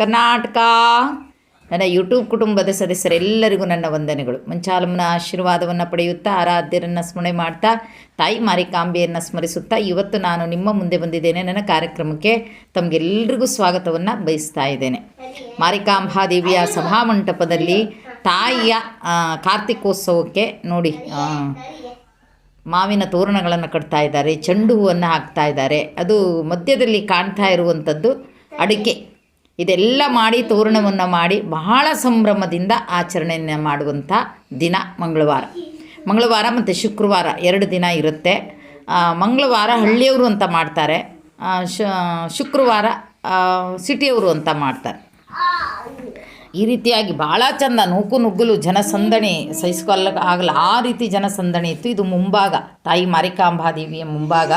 ಕರ್ನಾಟಕ. ನನ್ನ ಯೂಟ್ಯೂಬ್ ಕುಟುಂಬದ ಸದಸ್ಯರೆಲ್ಲರಿಗೂ ನನ್ನ ವಂದನೆಗಳು. ಮಂಚಾಲಮ್ಮನ ಆಶೀರ್ವಾದವನ್ನು ಪಡೆಯುತ್ತಾ, ಆರಾಧ್ಯರನ್ನು ಸ್ಮರಣೆ ಮಾಡ್ತಾ, ತಾಯಿ ಮಾರಿಕಾಂಬೆಯನ್ನು ಸ್ಮರಿಸುತ್ತಾ ಇವತ್ತು ನಾನು ನಿಮ್ಮ ಮುಂದೆ ಬಂದಿದ್ದೇನೆ. ನನ್ನ ಕಾರ್ಯಕ್ರಮಕ್ಕೆ ತಮಗೆಲ್ಲರಿಗೂ ಸ್ವಾಗತವನ್ನು ಬಯಸ್ತಾ ಇದ್ದೇನೆ. ಮಾರಿಕಾಂಬಾದೇವಿಯ ಸಭಾಮಂಟಪದಲ್ಲಿ ತಾಯಿಯ ಕಾರ್ತಿಕೋತ್ಸವಕ್ಕೆ ನೋಡಿ ಮಾವಿನ ತೋರಣಗಳನ್ನು ಕಟ್ತಾ ಇದ್ದಾರೆ, ಚೆಂಡು ಹೂವನ್ನು ಹಾಕ್ತಾ ಇದ್ದಾರೆ. ಅದು ಮಧ್ಯದಲ್ಲಿ ಕಾಣ್ತಾ ಇರುವಂಥದ್ದು ಅಡಿಕೆ. ಇದೆಲ್ಲ ಮಾಡಿ ತೋರಣವನ್ನು ಮಾಡಿ ಬಹಳ ಸಂಭ್ರಮದಿಂದ ಆಚರಣೆಯನ್ನು ಮಾಡುವಂಥ ದಿನ ಮಂಗಳವಾರ. ಮಂಗಳವಾರ ಮತ್ತು ಶುಕ್ರವಾರ ಎರಡು ದಿನ ಇರುತ್ತೆ. ಮಂಗಳವಾರ ಹಳ್ಳಿಯವರು ಅಂತ ಮಾಡ್ತಾರೆ. ಶುಕ್ರವಾರ ಸಿಟಿಯವರು ಅಂತ ಮಾಡ್ತಾರೆ. ಈ ರೀತಿಯಾಗಿ ಭಾಳ ಚಂದ ನೂಕು ನುಗ್ಗಲು ಜನಸಂದಣಿ ಸಹಿಸ್ಕೊಲ್ಲ ಆಗಲ್ಲ. ಆ ರೀತಿ ಜನಸಂದಣಿ ಇತ್ತು. ಇದು ಮುಂಭಾಗ, ತಾಯಿ ಮಾರಿಕಾಂಬಾದೇವಿಯ ಮುಂಭಾಗ.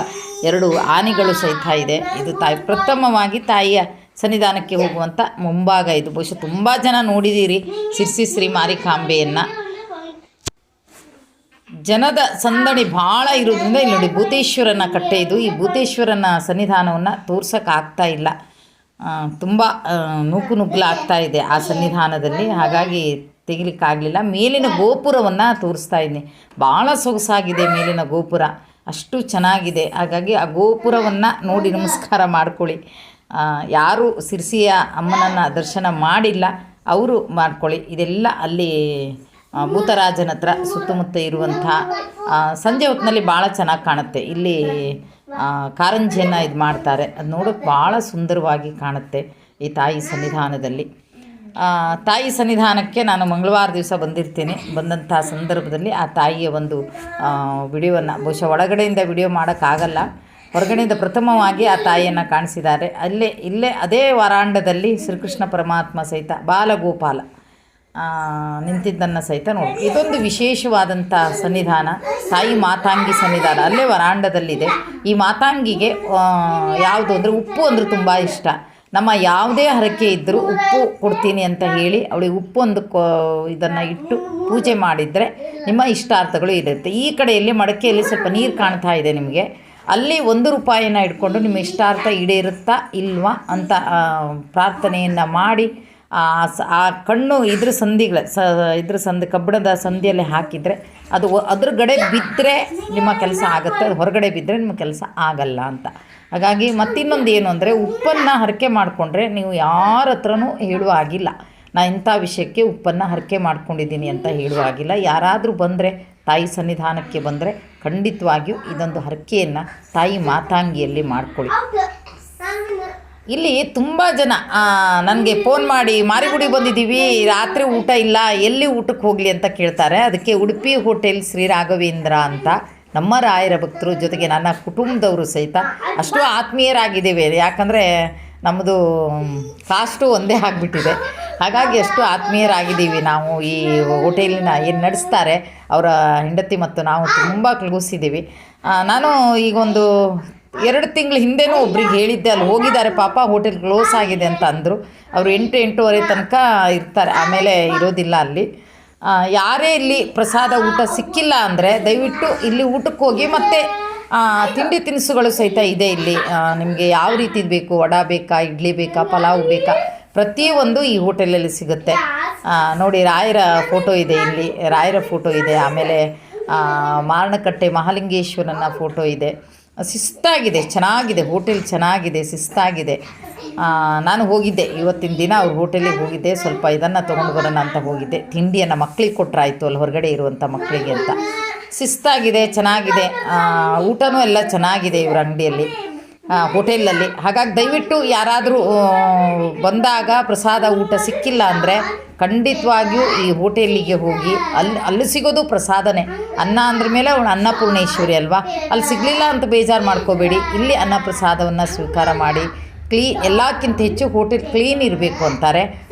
ಎರಡು ಆನೆಗಳು ಸಹಿತ ಇದೆ. ಇದು ತಾಯಿ ಪ್ರಥಮವಾಗಿ ತಾಯಿಯ ಸನ್ನಿಧಾನಕ್ಕೆ ಹೋಗುವಂಥ ಮುಂಭಾಗ ಇದು ಬಹುಶಃ ತುಂಬ ಜನ ನೋಡಿದ್ದೀರಿ ಸಿರ್ಸಿ ಶ್ರೀ ಮಾರಿಕಾಂಬೆಯನ್ನು. ಜನದ ಸಂದಣಿ ಭಾಳ ಇರೋದ್ರಿಂದ ಇಲ್ಲಿ ನೋಡಿ ಭೂತೇಶ್ವರನ ಕಟ್ಟೆ ಇದು. ಈ ಭೂತೇಶ್ವರನ ಸನ್ನಿಧಾನವನ್ನು ತೋರ್ಸೋಕ್ಕಾಗ್ತಾ ಇಲ್ಲ. ತುಂಬ ನೂಕು ನುಗ್ಗಲಾಗ್ತಾ ಇದೆ ಆ ಸನ್ನಿಧಾನದಲ್ಲಿ. ಹಾಗಾಗಿ ತೆಗಿಲಿಕ್ಕಾಗಲಿಲ್ಲ. ಮೇಲಿನ ಗೋಪುರವನ್ನು ತೋರಿಸ್ತಾ ಇದ್ದೀನಿ. ಭಾಳ ಸೊಗಸಾಗಿದೆ ಮೇಲಿನ ಗೋಪುರ. ಅಷ್ಟು ಚೆನ್ನಾಗಿದೆ. ಹಾಗಾಗಿ ಆ ಗೋಪುರವನ್ನು ನೋಡಿ ನಮಸ್ಕಾರ ಮಾಡ್ಕೊಳ್ಳಿ. ಯಾರು ಸಿರ್ಸಿಯ ಅಮ್ಮನನ್ನು ದರ್ಶನ ಮಾಡಿಲ್ಲ. ಅವರು ಮಾಡ್ಕೊಳ್ಳಿ. ಇದೆಲ್ಲ ಅಲ್ಲಿ ಭೂತರಾಜನ ಹತ್ರ ಸುತ್ತಮುತ್ತ ಇರುವಂಥ ಸಂಜೆ ಹೊತ್ತಿನಲ್ಲಿ ಭಾಳ ಚೆನ್ನಾಗಿ ಕಾಣುತ್ತೆ. ಇಲ್ಲಿ ಕಾರಂಜಿಯನ್ನು ಇದು ಮಾಡ್ತಾರೆ. ಅದು ನೋಡೋಕ್ಕೆ ಭಾಳ ಸುಂದರವಾಗಿ ಕಾಣುತ್ತೆ ಈ ತಾಯಿ ಸನ್ನಿಧಾನದಲ್ಲಿ. ತಾಯಿ ಸನ್ನಿಧಾನಕ್ಕೆ ನಾನು ಮಂಗಳವಾರ ದಿವಸ ಬಂದಿರ್ತೀನಿ. ಬಂದಂಥ ಸಂದರ್ಭದಲ್ಲಿ ಆ ತಾಯಿಯ ಒಂದು ವಿಡಿಯೋವನ್ನು, ಬಹುಶಃ ಒಳಗಡೆಯಿಂದ ವಿಡಿಯೋ ಮಾಡೋಕ್ಕಾಗಲ್ಲ. ಹೊರಗಡೆಯಿಂದ ಪ್ರಥಮವಾಗಿ ಆ ತಾಯಿಯನ್ನು ಕಾಣಿಸಿದ್ದಾರೆ. ಅಲ್ಲೇ, ಇಲ್ಲೇ ಅದೇ ವರಾಂಡದಲ್ಲಿ ಶ್ರೀಕೃಷ್ಣ ಪರಮಾತ್ಮ ಸಹಿತ ಬಾಲಗೋಪಾಲ ನಿಂತಿದ್ದನ್ನು ಸಹಿತ ನೋಡಿ ಇದೊಂದು ವಿಶೇಷವಾದಂಥ ಸನ್ನಿಧಾನ, ತಾಯಿ ಮಾತಾಂಗಿ ಸನ್ನಿಧಾನ. ಅಲ್ಲೇ ವರಾಂಡದಲ್ಲಿದೆ ಈ ಮಾತಾಂಗಿಗೆ ಯಾವುದು ಅಂದರೆ ಉಪ್ಪು ಅಂದರೆ ತುಂಬ ಇಷ್ಟ. ನಮ್ಮ ಯಾವುದೇ ಹರಕೆ ಇದ್ದರೂ ಉಪ್ಪು ಕೊಡ್ತೀನಿ ಅಂತ ಹೇಳಿ ಅವಳಿಗೆ ಉಪ್ಪು ಒಂದು ಕೊ, ಇದನ್ನು ಇಟ್ಟು ಪೂಜೆ ಮಾಡಿದರೆ ನಿಮ್ಮ ಇಷ್ಟಾರ್ಥಗಳು ಇರುತ್ತೆ. ಈ ಕಡೆಯಲ್ಲಿ ಮಡಕೆಯಲ್ಲಿ ಸ್ವಲ್ಪ ನೀರು ಕಾಣ್ತಾ ಇದೆ ನಿಮಗೆ. ಅಲ್ಲಿ ಒಂದು ರೂಪಾಯಿನ ಇಟ್ಕೊಂಡು ನಿಮ್ಮ ಇಷ್ಟಾರ್ಥ ಈಡೇರುತ್ತಾ ಇಲ್ವಾ ಅಂತ ಪ್ರಾರ್ಥನೆಯನ್ನು ಮಾಡಿ, ಆ ಕಣ್ಣು ಇದ್ರ ಸಂಧಿಗಳ, ಸ, ಇದ್ರ ಸಂಧಿ ಕಬ್ಬಿಣದ ಸಂಧಿಯಲ್ಲಿ ಹಾಕಿದರೆ ಅದು ಅದ್ರ ಅದ್ರಗಡೆ ಬಿದ್ದರೆ ನಿಮ್ಮ ಕೆಲಸ ಆಗುತ್ತೆ, ಅದು ಹೊರಗಡೆ ಬಿದ್ದರೆ ನಿಮ್ಮ ಕೆಲಸ ಆಗಲ್ಲ ಅಂತ. ಹಾಗಾಗಿ ಮತ್ತಿನ್ನೊಂದು ಏನು ಅಂದರೆ ಉಪ್ಪನ್ನು ಹರಕೆ ಮಾಡಿಕೊಂಡ್ರೆ ನೀವು ಯಾರ ಹತ್ರನೂ ಹೇಳುವ ಆಗಿಲ್ಲ ನಾನು ಇಂಥ ವಿಷಯಕ್ಕೆ ಉಪ್ಪನ್ನು ಹರಕೆ ಮಾಡ್ಕೊಂಡಿದ್ದೀನಿ ಅಂತ ಹೇಳುವ ಆಗಿಲ್ಲ ಯಾರಾದರೂ ಬಂದರೆ ತಾಯಿ ಸನ್ನಿಧಾನಕ್ಕೆ ಬಂದರೆ ಖಂಡಿತವಾಗಿಯೂ ಇದೊಂದು ಹರಕೆಯನ್ನು ತಾಯಿ ಮಾತಾಂಗಿಯಲ್ಲಿ ಮಾಡಿಕೊಳ್ಳಿ. ಇಲ್ಲಿ ತುಂಬ ಜನ ನನಗೆ ಫೋನ್ ಮಾಡಿ, ಮಾರಿಗುಡಿ ಬಂದಿದ್ದೀವಿ, ರಾತ್ರಿ ಊಟ ಇಲ್ಲ, ಎಲ್ಲಿ ಊಟಕ್ಕೆ ಹೋಗಲಿ ಅಂತ ಕೇಳ್ತಾರೆ. ಅದಕ್ಕೆ ಉಡುಪಿ ಹೋಟೆಲ್ ಶ್ರೀ ರಾಘವೇಂದ್ರ ಅಂತ ನಮ್ಮ ರಾಯರ ಭಕ್ತರು ಜೊತೆಗೆ ನನ್ನ ಕುಟುಂಬದವರು ಸಹಿತ ಅಷ್ಟು ಆತ್ಮೀಯರಾಗಿದ್ದೇವೆ. ಯಾಕಂದರೆ ನಮ್ಮದು ಕಾಸ್ಟು ಒಂದೇ ಆಗಿಬಿಟ್ಟಿದೆ. ಹಾಗಾಗಿ ಎಷ್ಟು ಆತ್ಮೀಯರಾಗಿದ್ದೀವಿ ನಾವು ಈ ಹೋಟೆಲಿನ ಏನು ನಡೆಸ್ತಾರೆ ಅವರ ಹೆಂಡತಿ ಮತ್ತು ನಾವು ತುಂಬ ಕ್ಲೋಸಿದ್ದೀವಿ ನಾನು ನಾನು ಈಗೊಂದು ಎರಡು ತಿಂಗಳ ಹಿಂದೆನೂ ಒಬ್ರಿಗೆ ಹೇಳಿದ್ದೆ, ಅಲ್ಲಿ ಹೋಗಿದ್ದಾರೆ, ಪಾಪ ಹೋಟೆಲ್ ಕ್ಲೋಸ್ ಆಗಿದೆ ಅಂತ ಅಂದರು. ಅವರು ಎಂಟು ಎಂಟೂವರೆ ತನಕ ಇರ್ತಾರೆ, ಆಮೇಲೆ ಇರೋದಿಲ್ಲ ಅಲ್ಲಿ. ಯಾರೇ ಇಲ್ಲಿ ಪ್ರಸಾದ ಊಟ ಸಿಕ್ಕಿಲ್ಲ ಅಂದರೆ ದಯವಿಟ್ಟು ಇಲ್ಲಿ ಊಟಕ್ಕೆ ಹೋಗಿ ಮತ್ತು ತಿಂಡಿ ತಿನಿಸುಗಳು ಸಹಿತ ಇದೆ ಇಲ್ಲಿ. ನಿಮಗೆ ಯಾವ ರೀತಿ ಬೇಕು, ವಡ ಬೇಕಾ, ಇಡ್ಲಿ ಬೇಕಾ, ಪಲಾವ್ ಬೇಕಾ? ಪ್ರತಿಯೊಂದು ಈ ಹೋಟೆಲಲ್ಲಿ ಸಿಗುತ್ತೆ. ನೋಡಿ, ರಾಯರ ಫೋಟೋ ಇದೆ ಇಲ್ಲಿ. ರಾಯರ ಫೋಟೋ ಇದೆ. ಆಮೇಲೆ ಮಾರಣಕಟ್ಟೆ ಮಹಾಲಿಂಗೇಶ್ವರನ ಫೋಟೋ ಇದೆ. ಶಿಸ್ತಾಗಿದೆ, ಚೆನ್ನಾಗಿದೆ. ಹೋಟೆಲ್ ಚೆನ್ನಾಗಿದೆ, ಶಿಸ್ತಾಗಿದೆ. ನಾನು ಹೋಗಿದ್ದೆ. ಇವತ್ತಿನ ದಿನ ಅವ್ರ ಹೋಟೆಲಿಗೆ ಹೋಗಿದ್ದೆ. ಸ್ವಲ್ಪ ಇದನ್ನು ತೊಗೊಂಡು ಬರೋಣ ಅಂತ ಹೋಗಿದ್ದೆ. ತಿಂಡಿಯನ್ನು ಮಕ್ಕಳಿಗೆ ಕೊಟ್ಟರಾಯ್ತು ಅಲ್ಲಿ ಹೊರಗಡೆ ಇರುವಂಥ ಮಕ್ಕಳಿಗೆ ಅಂತ. ಶಿಸ್ತಾಗಿದೆ, ಚೆನ್ನಾಗಿದೆ. ಊಟನೂ ಎಲ್ಲ ಚೆನ್ನಾಗಿದೆ ಇವ್ರ ಅಂಗಡಿಯಲ್ಲಿ. ಹೋಟೆಲಲ್ಲಿ ಹಾಗಾಗಿ ದಯವಿಟ್ಟು ಯಾರಾದರೂ ಬಂದಾಗ ಪ್ರಸಾದ ಊಟ ಸಿಕ್ಕಿಲ್ಲ ಅಂದರೆ ಖಂಡಿತವಾಗಿಯೂ ಈ ಹೋಟೆಲಿಗೆ ಹೋಗಿ ಅಲ್ಲಿ ಅಲ್ಲಿ ಸಿಗೋದು ಪ್ರಸಾದನೇ. ಅನ್ನ ಅಂದ್ರ ಮೇಲೆ ಅವಳು ಅನ್ನಪೂರ್ಣೇಶ್ವರಿ ಅಲ್ವಾ? ಅಲ್ಲಿ ಸಿಗಲಿಲ್ಲ ಅಂತ ಬೇಜಾರು ಮಾಡ್ಕೋಬೇಡಿ. ಇಲ್ಲಿ ಅನ್ನ ಪ್ರಸಾದವನ್ನು ಸ್ವೀಕಾರ ಮಾಡಿ. ಕ್ಲೀ, ಎಲ್ಲಕ್ಕಿಂತ ಹೆಚ್ಚು ಹೋಟೆಲ್ ಕ್ಲೀನ್ ಇರಬೇಕು ಅಂತಾರೆ.